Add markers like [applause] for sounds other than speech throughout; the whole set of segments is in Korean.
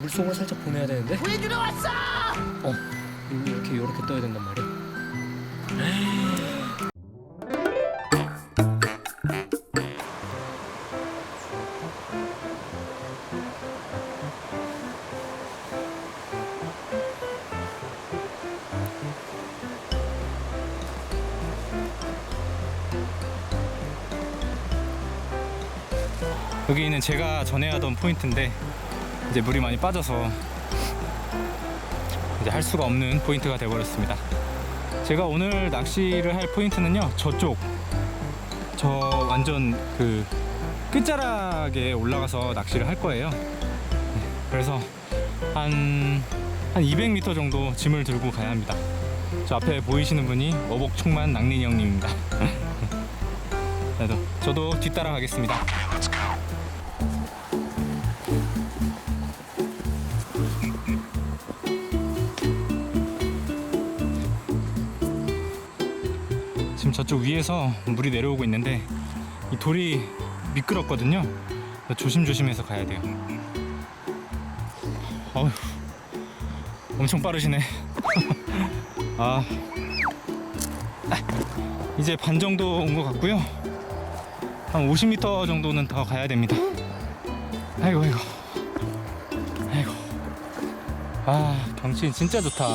물속으로 살짝 보내야 되는데 구해주러 왔어! 어 이렇게 이렇게 떠야 된단 말이야 여기는 제가 전에 하던 포인트인데 이제 물이 많이 빠져서 이제 할 수가 없는 포인트가 되어버렸습니다. 제가 오늘 낚시를 할 포인트는요 저쪽 저 완전 그 끝자락에 올라가서 낚시를 할 거예요. 네, 그래서 한, 한 200m 정도 짐을 들고 가야 합니다. 저 앞에 보이시는 분이 어복충만 낭린이 형님입니다. [laughs] 저도 뒤따라 가겠습니다. 저쪽 위에서 물이 내려오고 있는데 이 돌이 미끄럽거든요. 조심조심해서 가야 돼요. 어휴, 엄청 빠르시네. [laughs] 아, 이제 반 정도 온 것 같고요. 한 50m 정도는 더 가야 됩니다. 아이고, 아이고, 아이고. 아, 경치 진짜 좋다.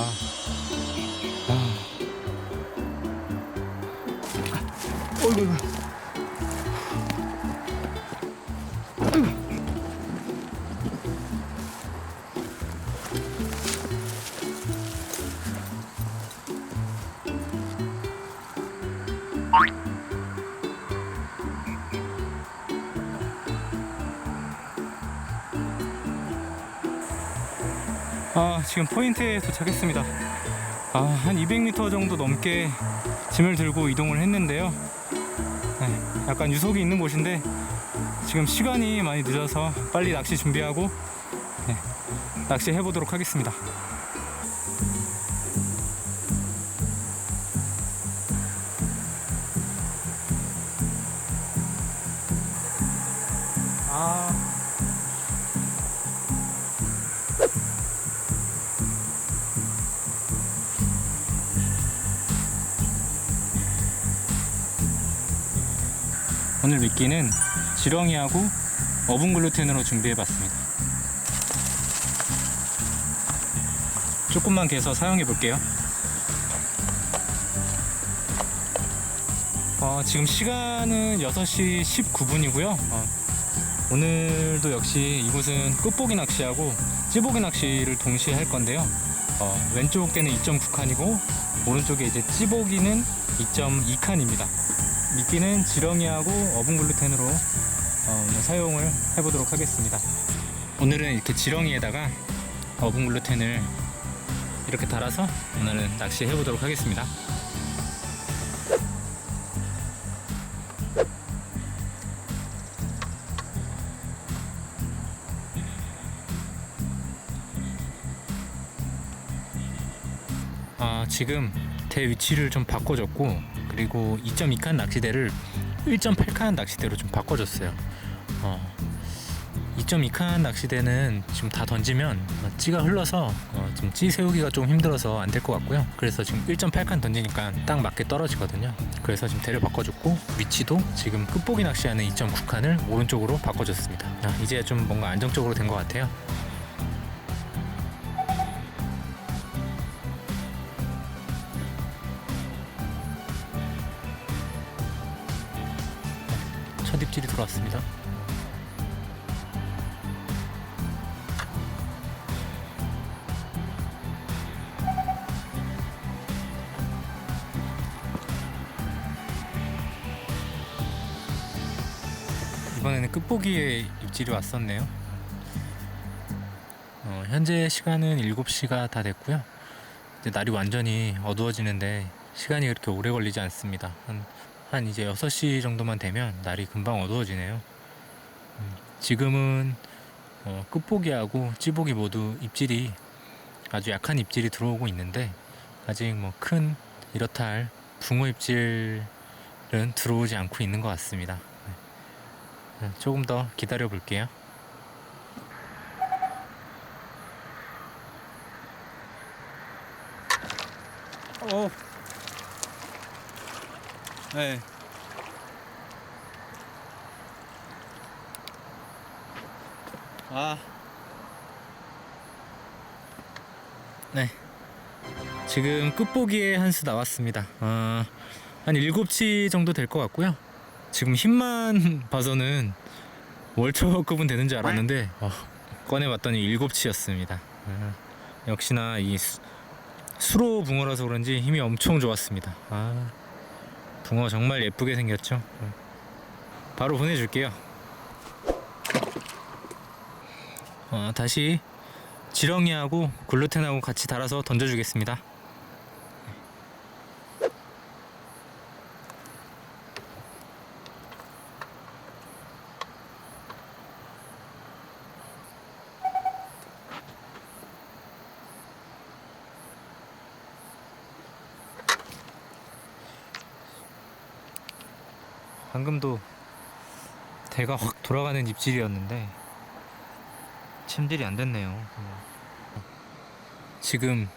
아. 지금 포인트에 도착했습니다. 아, 한 200m 정도 넘게 짐을 들고 이동을 했는데요. 네, 약간 유속이 있는 곳인데 지금 시간이 많이 늦어서 빨리 낚시 준비하고 네, 낚시 해 보도록 하겠습니다. 아. 오늘 미끼는 지렁이하고 어분 글루텐으로 준비해봤습니다. 조금만 개서 사용해 볼게요. 어, 지금 시간은 6시 19분이고요. 오늘도 역시 이곳은 끝보기 낚시하고 찌보기 낚시를 동시에 할 건데요. 어, 왼쪽 때는 2.9칸이고 오른쪽에 이제 찌보기는 2.2칸입니다. 미끼는 지렁이하고 어분 글루텐으로 어, 오늘 사용을 해보도록 하겠습니다. 오늘은 이렇게 지렁이에다가 어분 글루텐을 이렇게 달아서 오늘은 낚시 해 보도록 하겠습니다. 아, 지금 대 위치를 좀 바꿔줬고 그리고 2.2칸 낚시대를 1.8칸 낚시대로 좀 바꿔줬어요. 어, 2.2칸 낚시대는 지금 다 던지면 어, 찌가 흘러서 어, 좀찌 세우기가 좀 힘들어서 안 될 것 같고요. 그래서 지금 1.8칸 던지니까 딱 맞게 떨어지거든요. 그래서 지금 대를 바꿔줬고 위치도 지금 끝보기 낚시하는 2.9칸을 오른쪽으로 바꿔줬습니다. 아, 이제 좀 뭔가 안정적으로 된 것 같아요. 첫 입질이 들어왔습니다. 이번에는 끝보기에 입질이 왔었네요. 어, 현재 시간은 7시가 다 됐고요. 이제 날이 완전히 어두워지는데 시간이 그렇게 오래 걸리지 않습니다. 한, 한 이제 6시 정도만 되면 날이 금방 어두워지네요. 음, 지금은 어, 끝보기하고 찌보기 모두 입질이 아주 약한 입질이 들어오고 있는데 아직 뭐 큰 이렇다 할 붕어 입질은 들어오지 않고 있는 것 같습니다. 네. 조금 더 기다려 볼게요. 어. 네. 아. 네. 지금 끝보기에 한 수 나왔습니다. 아, 한 7치 정도 될 것 같고요. 지금 힘만 [laughs] 봐서는 월초급은 되는 줄 알았는데 어, 꺼내봤더니 7치였습니다. 아, 역시나 이 수, 수로 붕어라서 그런지 힘이 엄청 좋았습니다. 아, 붕어 정말 예쁘게 생겼죠. 어. 바로 보내줄게요. 어, 다시 지렁이하고 글루텐하고 같이 달아서 던져주겠습니다. 방금도 대가 확 돌아가는 입질이었는데 침질이 안 됐네요. 지금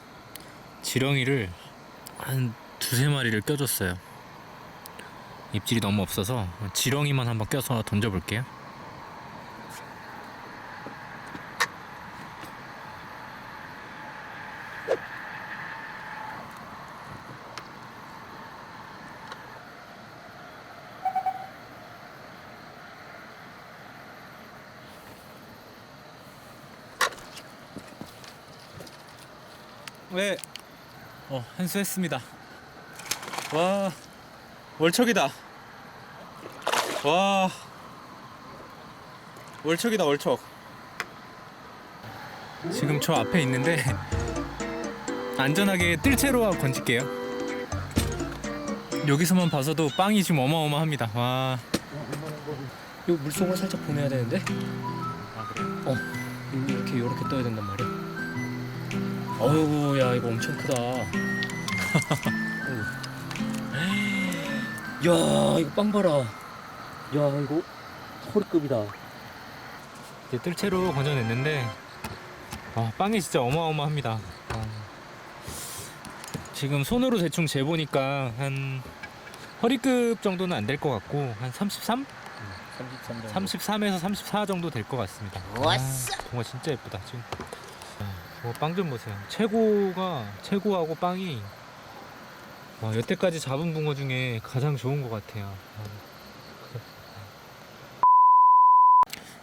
지렁이를 한 두세 마리를 껴줬어요. 입질이 너무 없어서 지렁이만 한번 껴서 던져볼게요. 네. 어, 한수했습니다. 와, 월척이다. 와, 월척이다, 월척. 지금 저 앞에 있는데 [laughs] 안전하게 뜰채로 건질게요. 여기서만 봐서도 빵이 지금 어마어마합니다. 와, 이 물속으로 살짝 보내야 되는데 아 그래? 어 이렇게 이렇게 떠야 된단 말이야 어우 야 이거 엄청 크다. 야 이거 빵 봐라 야 이거 허리급이다 이제 뜰채로 건져냈는데 와, 빵이 진짜 어마어마합니다. 아. 지금 손으로 대충 재보니까 한 허리급 정도는 안 될 것 같고 한 33? 33 33에서 34 정도 될 것 같습니다. 아, 정말 진짜 예쁘다 지금. 아, 빵좀 보세요. 최고가 최고하고 빵이 와, 여태까지 잡은 붕어 중에 가장 좋은 것 같아요. 아.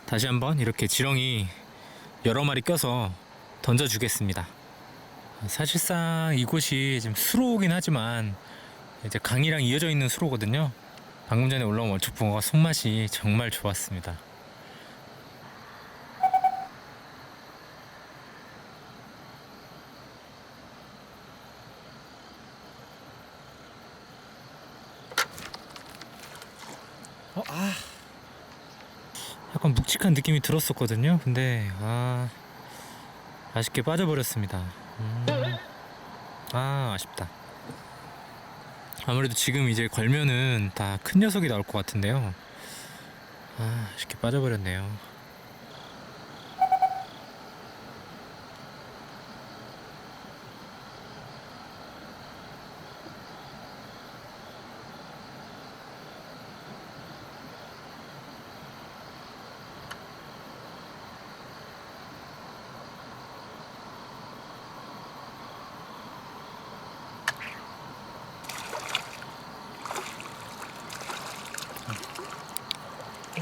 다시 한번 이렇게 지렁이 여러 마리 껴서 던져주겠습니다. 사실상 이곳이 지금 수로긴 하지만 이제 강이랑 이어져 있는 수로거든요. 방금 전에 올라온 월척붕어가 손맛이 정말 좋았습니다. 아. 약간 묵직한 느낌이 들었었거든요. 근데 아 아쉽게 빠져버렸습니다. 음. 아 아쉽다. 아무래도 지금 이제 걸면은 다 큰 녀석이 나올 것 같은데요. 아 쉽게 빠져버렸네요.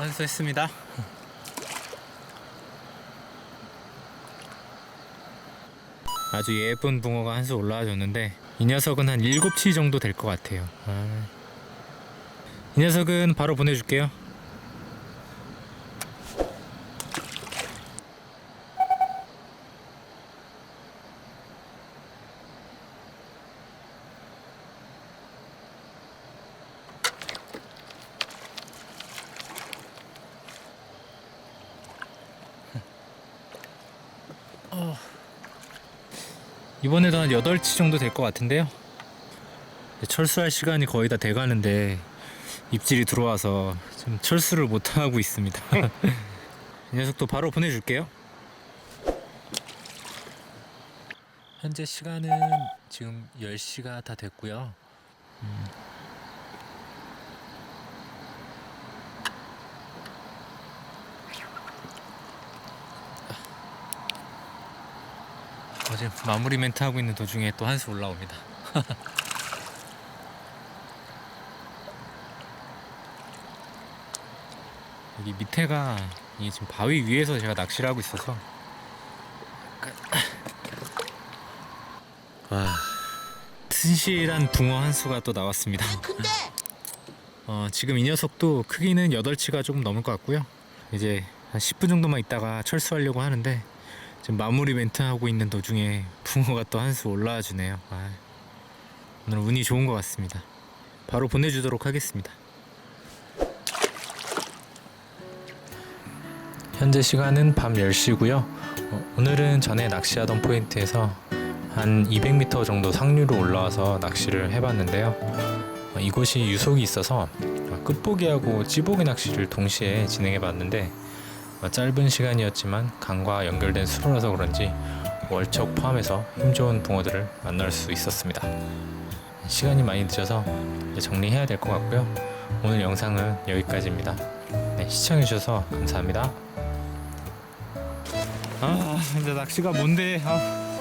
완수했습니다. 아주 예쁜 붕어가 한 수 올라와 줬는데 이 녀석은 한 7치 정도 될 것 같아요. 아. 이 녀석은 바로 보내줄게요. 이번에도 한 8치 정도 될 것 같은데요. 철수할 시간이 거의 다 돼가는데 입질이 들어와서 좀 철수를 못하고 있습니다. [laughs] 이 녀석도 바로 보내줄게요. 현재 시간은 지금 10시가 다 됐고요. 음. 어제 마무리 멘트 하고 있는 도중에 또 한수 올라옵니다. [laughs] 여기 밑에가 이게 지금 바위 위에서 제가 낚시를 하고 있어서 와 튼실한 붕어 한 수가 또 나왔습니다. 근데 어, 지금 이 녀석도 크기는 8치가 조금 넘을 것 같고요. 이제 한 10분 정도만 있다가 철수하려고 하는데 지금 마무리 멘트 하고 있는 도중에 붕어가 또 한 수 올라와 주네요. 아, 오늘 운이 좋은 것 같습니다. 바로 보내주도록 하겠습니다. 현재 시간은 밤 10시고요. 어, 오늘은 전에 낚시하던 포인트에서 한 200m 정도 상류로 올라와서 낚시를 해봤는데요. 어, 이곳이 유속이 있어서 어, 끝보기하고 찌보기 낚시를 동시에 진행해봤는데 어, 짧은 시간이었지만 강과 연결된 수로라서 그런지 월척 포함해서 힘 좋은 붕어들을 만날 수 있었습니다. 시간이 많이 늦어서 정리해야 될 것 같고요. 오늘 영상은 여기까지입니다. 네, 시청해주셔서 감사합니다. 아, 이제 낚시가 뭔데? 아.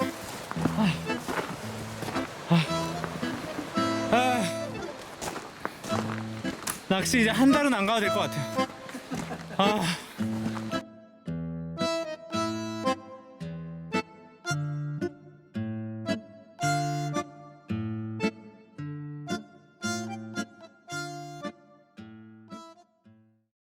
아. 아. 낚시 이제 한 달은 안 가도 될 것 같아요. 아.